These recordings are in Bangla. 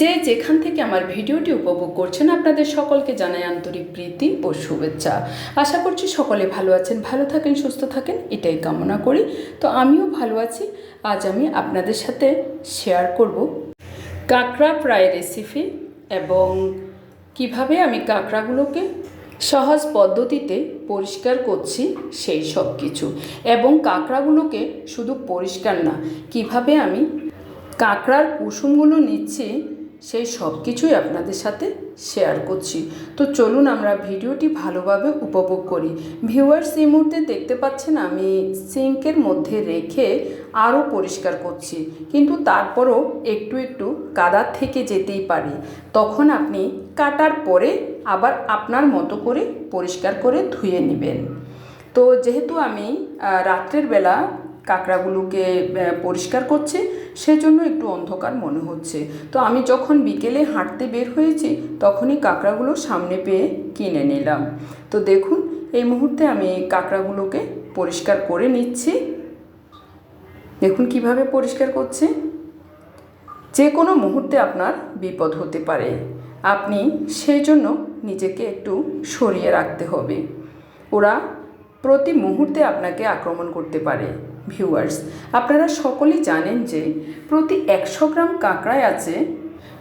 যে যেখান থেকে আমার ভিডিওটি উপভোগ করছেন, আপনাদের সকলকে জানাই আন্তরিক প্রীতি ও শুভেচ্ছা। আশা করছি সকলে ভালো আছেন, ভালো থাকেন, সুস্থ থাকেন, এটাই কামনা করি। তো আমিও ভালো আছি। আজ আমি আপনাদের সাথে শেয়ার করব কাঁকড়া ফ্রাই রেসিপি এবং কীভাবে আমি কাঁকড়াগুলোকে সহজ পদ্ধতিতে পরিষ্কার করছি সেই সব কিছু। এবং কাঁকড়াগুলোকে শুধু পরিষ্কার না, কীভাবে আমি কাঁকড়ার কুসুমগুলো নিচ্ছি, সেই সব কিছুই আপনাদের সাথে শেয়ার করছি। তো চলুন আমরা ভিডিওটি ভালোভাবে উপভোগ করি। ভিউয়ার্স এই মুহূর্তে দেখতে পাচ্ছেন আমি সিঙ্কের মধ্যে রেখে আরও পরিষ্কার করছি। কিন্তু তারপরও একটু একটু কাদার থেকে যেতেই পারি। তখন আপনি কাটার পরে আবার আপনার মতো করে পরিষ্কার করে ধুয়ে নেবেন। তো যেহেতু আমি রাত্রের বেলা কাঁকড়াগুলোকে পরিষ্কার করছে, সেজন্য একটু অন্ধকার মনে হচ্ছে। তো আমি যখন বিকেলে হাঁটতে বের হয়েছি, তখনই কাঁকড়াগুলো সামনে পেয়ে কিনে নিলাম। তো দেখুন, এই মুহূর্তে আমি কাঁকড়াগুলোকে পরিষ্কার করে নিচ্ছি। দেখুন কীভাবে পরিষ্কার করছে। যে কোনো মুহূর্তে আপনার বিপদ হতে পারে। আপনি সেই জন্য নিজেকে একটু সরিয়ে রাখতে হবে। ওরা প্রতি মুহূর্তে আপনাকে আক্রমণ করতে পারে। ভিউয়ার্স আপনারা সকলেই জানেন যে প্রতি একশো গ্রাম কাঁকড়ায় আছে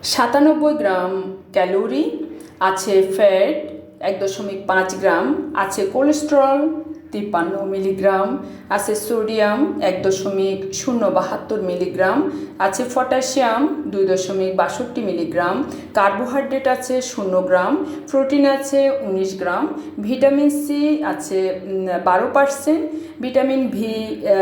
সাতানব্বই গ্রাম ক্যালোরি, আছে ফ্যাট এক দশমিক পাঁচ গ্রাম, আছে কোলেস্টেরল তিপ্পান্ন মিলিগ্রাম, আছে সোডিয়াম এক দশমিক শূন্য বাহাত্তর মিলিগ্রাম, আছে পটাশিয়াম দুই দশমিক বাষট্টি মিলিগ্রাম, কার্বোহাইড্রেট আছে শূন্য গ্রাম, প্রোটিন আছে উনিশ গ্রাম, ভিটামিন সি আছে বারো percent, vitamin V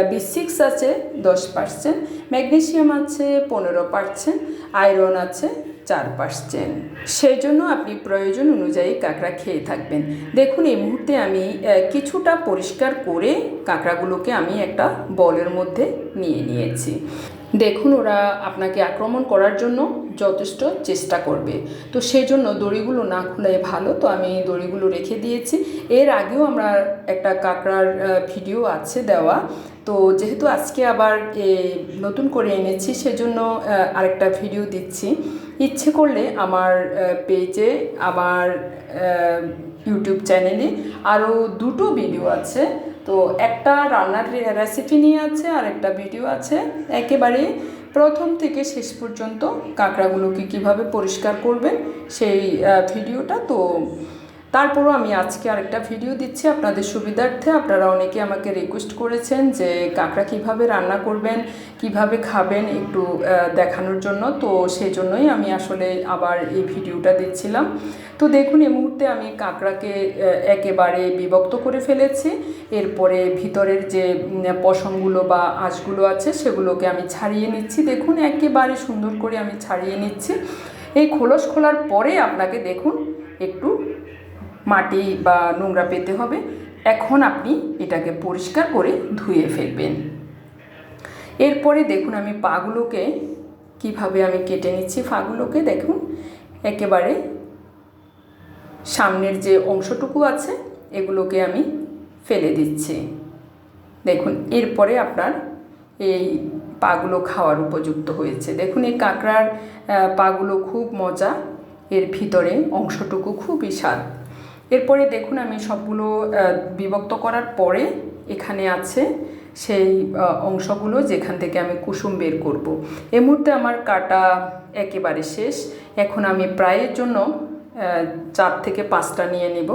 B six আছে দশ পার্সেন্ট, ম্যাগনেশিয়াম আছে পনেরো পার্সেন্ট, আয়রন আছে চার পার্সেন্ট সেই জন্য আপনি প্রয়োজন অনুযায়ী কাঁকড়া খেয়ে থাকবেন। দেখুন, এই মুহূর্তে আমি কিছুটা পরিষ্কার করে কাঁকড়াগুলোকে আমি একটা বলের মধ্যে নিয়ে নিয়েছি। দেখুন ওরা আপনাকে আক্রমণ করার জন্য যথেষ্ট চেষ্টা করবে। তো সেই জন্য দড়িগুলো না খোলাই ভালো, তো আমি দড়িগুলো রেখে দিয়েছি। এর আগেও আমরা একটা কাঁকড়ার ভিডিও আছে দেওয়া। তো যেহেতু আজকে আবার নতুন করে এনেছি, সেজন্য আরেকটা ভিডিও দিচ্ছি। ইচ্ছে করলে আমার পেজে, আমার ইউটিউব চ্যানেলে আরও দুটো ভিডিও আছে। তো একটা রান্নার রেসিপি নিয়ে আছে আর একটা ভিডিও আছে। একেবারে প্রথম থেকে শেষ পর্যন্ত কাঁকড়াগুলোকে কীভাবে পরিষ্কার করবেন সেই ভিডিওটা তো তারপরও আমি আজকে আরেকটা ভিডিও দিচ্ছি আপনাদের সুবিধার্থে। আপনারা অনেকে আমাকে রিকোয়েস্ট করেছেন যে কাঁকড়া কীভাবে রান্না করবেন, কীভাবে খাবেন একটু দেখানোর জন্য। তো সেই জন্যই আমি আসলে আবার এই ভিডিওটা দিচ্ছিলাম। তো দেখুন, এই মুহূর্তে আমি কাঁকড়াকে একেবারে বিভক্ত করে ফেলেছি। এরপরে ভিতরের যে পশমগুলো বা আঁশগুলো আছে, সেগুলোকে আমি ছাড়িয়ে নিচ্ছি। দেখুন, একেবারে সুন্দর করে আমি ছাড়িয়ে নিচ্ছি। এই খোলস খোলার পরে আপনাকে দেখুন, একটু মাটি বা নোংরা পেতে হবে। এখন আপনি এটাকে পরিষ্কার করে ধুয়ে ফেলবেন। এরপরে দেখুন আমি পাগুলোকে কীভাবে আমি কেটে নিচ্ছি। ফাগুলোকে দেখুন, একেবারে সামনের যে অংশটুকু আছে, এগুলোকে আমি ফেলে দিচ্ছি। দেখুন, এরপরে আপনার এই পাগুলো খাওয়ার উপযুক্ত হয়েছে। দেখুন, এই কাঁকড়ার পাগুলো খুব মজা। এর ভিতরে অংশটুকু খুবই স্বাদ। এরপরে দেখুন আমি সবগুলো বিভক্ত করার পরে এখানে আছে সেই অংশগুলো যেখান থেকে আমি কুসুম বের করব। এই মুহূর্তে আমার কাটা একেবারে শেষ। এখন আমি প্রায়ের জন্য চার থেকে পাঁচটা নিয়ে নেব।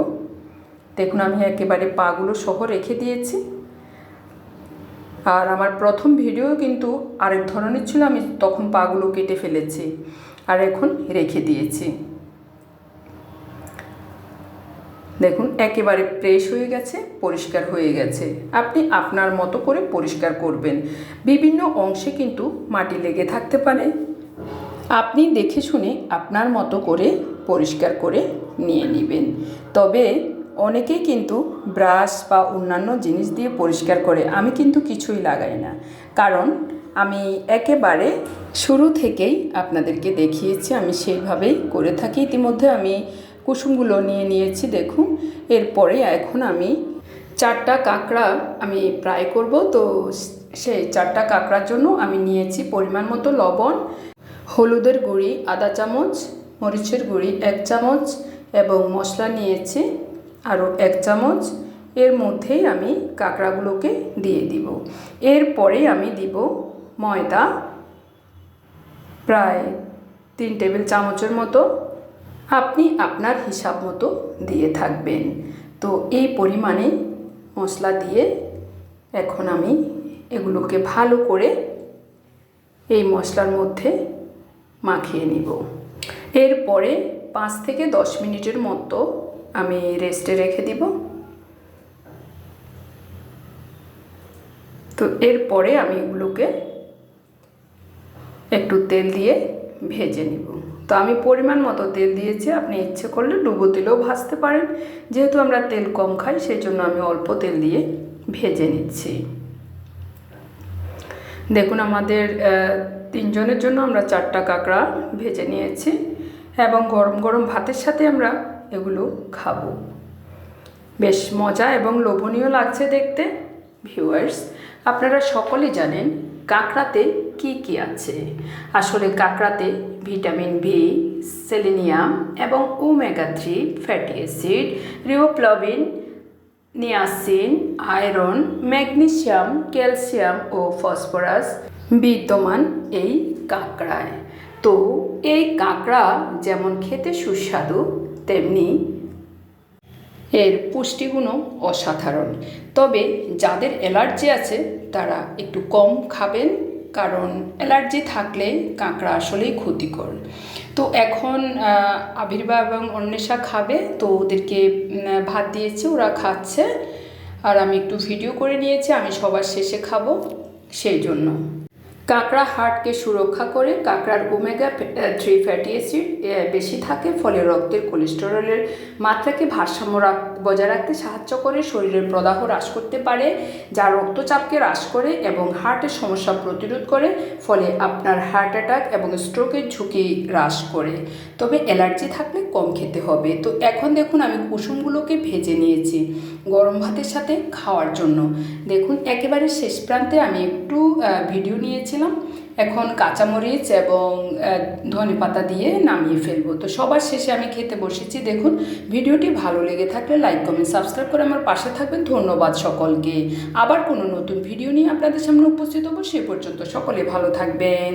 দেখুন আমি একেবারে পাগুলো সহ রেখে দিয়েছি। আর আমার প্রথম ভিডিও কিন্তু আরেক ধরনের ছিল, আমি তখন পাগুলো কেটে ফেলেছি। আর এখন রেখে দিয়েছি। দেখুন, একেবারে ফ্রেশ হয়ে গেছে, পরিষ্কার হয়ে গেছে। আপনি আপনার মতো করে পরিষ্কার করবেন। বিভিন্ন অংশে কিন্তু মাটি লেগে থাকতে পারে। আপনি দেখে শুনে আপনার মতো করে পরিষ্কার করে নিয়ে নেবেন। তবে অনেকেই কিন্তু ব্রাশ বা অন্যান্য জিনিস দিয়ে পরিষ্কার করে, আমি কিন্তু কিছুই লাগাই না। কারণ আমি একেবারে শুরু থেকেই আপনাদেরকে দেখিয়েছি, আমি সেইভাবেই করে থাকি। ইতিমধ্যে আমি কুসুমগুলো নিয়ে নিয়েছি, দেখুন। এরপরে এখন আমি চারটা কাঁকড়া আমি ফ্রাই করব। তো সেই চারটা কাঁকড়ার জন্য আমি নিয়েছি পরিমাণ মতো লবণ, হলুদের গুঁড়ি আধা চামচ, মরিচের গুঁড়ি এক চামচ এবং মশলা নিয়েছি আরও এক চামচ। এর মধ্যেই আমি কাঁকড়াগুলোকে দিয়ে দিব। এরপরে আমি দিব ময়দা, প্রায় তিন টেবিল চামচের মতো। আপনি আপনার হিসাব মতো দিয়ে থাকবেন। তো এই পরিমাণে মশলা দিয়ে এখন আমি এগুলোকে ভালো করে এই মশলার মধ্যে মাখিয়ে নিব। এরপরে পাঁচ থেকে দশ মিনিটের মতো আমি রেস্টে রেখে দিব। তো এরপরে আমি এগুলোকে একটু তেল দিয়ে ভেজে নিব। তো আমি পরিমাণ মতো তেল দিয়েছি, আপনি ইচ্ছে করলে ডুবো তেলেও ভাজতে পারেন। যেহেতু আমরা তেল কম খাই সেই জন্য আমি অল্প তেল দিয়ে ভেজে নিচ্ছি। দেখুন, আমাদের তিনজনের জন্য আমরা চারটা কাঁকড়া ভেজে নিয়েছি এবং গরম গরম ভাতের সাথে আমরা এগুলো খাব। বেশ মজা এবং লোভনীয় লাগছে দেখতে। ভিউয়ার্স, আপনারা সকলে জানেন, কাঁকড়াতে কি কি আছে? আসলে কাঁকড়াতে ভিটামিন বি সেলেনিয়াম এবং omega three fatty acid, riboflavin, niacin, iron, magnesium, calcium ও ফসফরাস বিদ্যমান এই কাঁকড়ায়। তো এই কাঁকড়া যেমন খেতে সুস্বাদু, তেমনি এর পুষ্টিগুণও অসাধারণ। তবে যাদের অ্যালার্জি আছে, তারা একটু কম খাবেন। কারণ অ্যালার্জি থাকলে কাঁকড়া আসলেই ক্ষতিকর। তো এখন আবির্বা এবং অন্বেষা খাবে, তো ওদেরকে ভাত দিয়েছে, ওরা খাচ্ছে। আর আমি একটু ভিডিও করে নিয়েছি, আমি সবার শেষে খাব, সেই জন্য। কাঁকড়া হার্টকে সুরক্ষা করে কাঁকড়ার ওমেগা থ্রি ফ্যাটি অ্যাসিড বেশি থাকে, ফলে রক্তের কোলেস্টেরলের মাত্রাকে ভারসাম্য বজায় রাখতে সাহায্য করে শরীরের প্রদাহ হ্রাস করতে পারে, যা রক্তচাপকে হ্রাস করে এবং হার্টের সমস্যা প্রতিরোধ করে, ফলে আপনার হার্ট অ্যাটাক এবং স্ট্রোকের ঝুঁকি হ্রাস করে। তবে অ্যালার্জি থাকলে কম খেতে হবে। তো এখন দেখুন, আমি কুসুমগুলোকে ভেজে নিয়েছি গরম ভাতের সাথে খাওয়ার জন্য। দেখুন, একেবারে শেষ প্রান্তে আমি একটু ভিডিও নিয়েছিলাম এখন কাঁচামরিচ এবং ধনে পাতা দিয়ে নামিয়ে ফেলব। তো সবার শেষে আমি খেতে বসেছি। দেখুন, ভিডিওটি ভালো লেগে থাকলে লাইক, কমেন্ট, সাবস্ক্রাইব করে আমার পাশে থাকবেন। ধন্যবাদ সকলকে। আবার কোনো নতুন ভিডিও নিয়ে আপনাদের সামনে উপস্থিত হব। সে পর্যন্ত সকলে ভালো থাকবেন।